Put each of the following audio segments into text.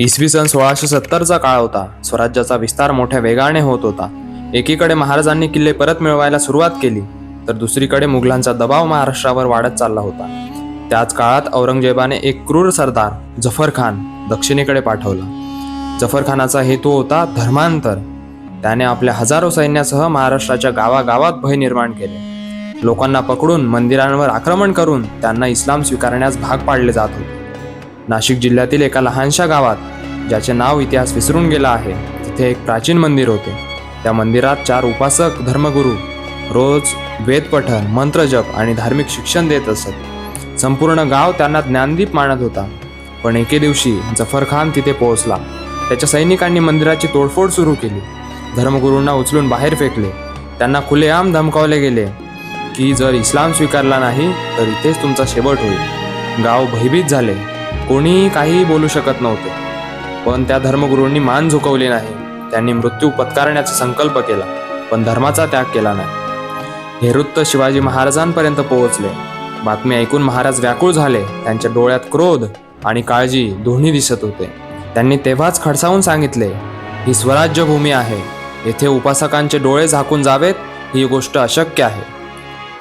इसवी सन सोळाशे सत्तरचा काळ होता. स्वराज्याचा विस्तार मोठ्या वेगाने होत होता. एकीकडे महाराजांनी किल्ले परत मिळवायला सुरुवात केली तर दुसरीकडे मुघलांचा दबाव महाराष्ट्रावर वाढत चालला होता. त्याच काळात औरंगजेबाने एक क्रूर सरदार जफर खान दक्षिणेकडे पाठवला. जफर खानाचा हेतू होता धर्मांतर. त्याने आपल्या हजारो सैन्यासह महाराष्ट्राच्या गावागावात भय निर्माण केले. लोकांना पकडून मंदिरांवर आक्रमण करून त्यांना इस्लाम स्वीकारण्यास भाग पाडले जात होते. नाशिक जिल्ह्यातील एका लहानशा गावात ज्याचे नाव इतिहास विसरून गेला आहे तिथे एक प्राचीन मंदिर होते. त्या मंदिरात चार उपासक धर्मगुरू रोज वेदपठण मंत्रजप आणि धार्मिक शिक्षण देत असत. संपूर्ण गाव त्यांना ज्ञानदीप मानत होता. पण एके दिवशी जफर खान तिथे पोहोचला. त्याच्या सैनिकांनी मंदिराची तोडफोड सुरू केली. धर्मगुरूंना उचलून बाहेर फेकले. त्यांना खुलेआम धमकावले गेले की जर इस्लाम स्वीकारला नाही तर इथेच तुमचा शेवट होईल. गाव भयभीत झाले. कोणीही काहीही बोलू शकत नव्हते. पण त्या धर्मगुरूंनी मान झुकवली नाही. त्यांनी मृत्यू पत्कारण्याचा संकल्प केला पण धर्माचा त्याग केला नाही. हे वृत्त शिवाजी महाराजांपर्यंत पोहोचले. बातमी ऐकून महाराज व्याकुळ झाले. त्यांच्या डोळ्यात क्रोध आणि काळजी दोन्ही दिसत होते. त्यांनी तेव्हाच खडसावून सांगितले ही स्वराज्यभूमी आहे. येथे उपासकांचे डोळे झाकून जावेत ही गोष्ट अशक्य आहे.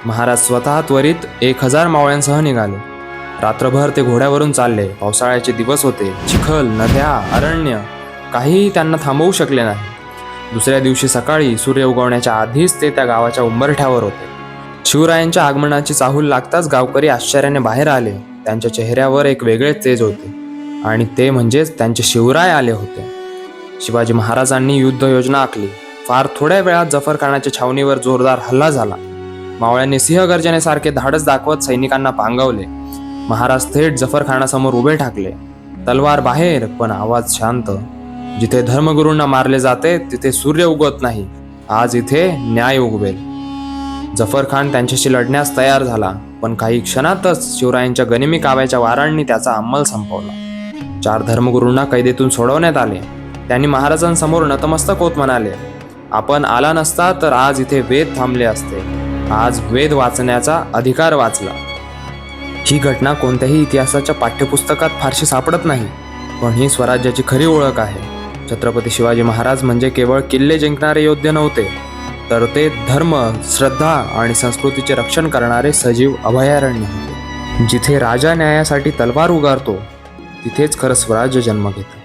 महाराज स्वतः त्वरित एक हजार मावळ्यांसह निघाले. रात्रभर ते घोड्यावरून चालले. पावसाळ्याचे दिवस होते. चिखल नद्या अरण्य काहीही त्यांना थांबवू शकले नाही. दुसऱ्या दिवशी सकाळी सूर्य उगवण्याच्या आधीच ते त्या गावाच्या उंबरठ्यावर होते. शिवरायांच्या आगमनाची चाहूल लागताच गावकरी आश्चर्याने बाहेर आले. त्यांच्या चेहऱ्यावर एक वेगळेच तेज होते. आणि ते म्हणजेच त्यांचे शिवराय आले होते. शिवाजी महाराजांनी युद्ध योजना आखली. फार थोड्या वेळात जफर खानाच्या छावणीवर जोरदार हल्ला झाला. मावळ्यांनी सिंहगर्जनेसारखे धाडस दाखवत सैनिकांना पांगवले. महाराज थेट जफरखानासमोर उभे ठाकले. तलवार बाहेर पण आवाज शांत. जिथे धर्मगुरूंना मारले जाते तिथे सूर्य उगवत नाही. आज इथे न्याय उगवेल. जफर खान त्यांच्याशी लढण्यास तयार झाला पण काही क्षणातच शिवरायांच्या गनिमी काव्याच्या वारांनी त्याचा अंमल संपवला. चार धर्मगुरूंना कैदेतून सोडवण्यात आले. त्यांनी महाराजांसमोर नतमस्तक होत म्हणाले आपण आला नसता तर आज इथे वेद थांबले असते. आज वेद वाचण्याचा अधिकार वाचला. ही घटना कोणत्याही इतिहासाच्या पाठ्यपुस्तकात फारशी सापडत नाही. पण ही स्वराज्याची खरी ओळख आहे. छत्रपती शिवाजी महाराज म्हणजे केवळ किल्ले जिंकणारे योद्धे नव्हते तर ते धर्म श्रद्धा आणि संस्कृतीचे रक्षण करणारे सजीव अभयारण्य होते. जिथे राजा न्यायासाठी तलवार उगारतो तिथेच खरं स्वराज्य जन्म घेतं.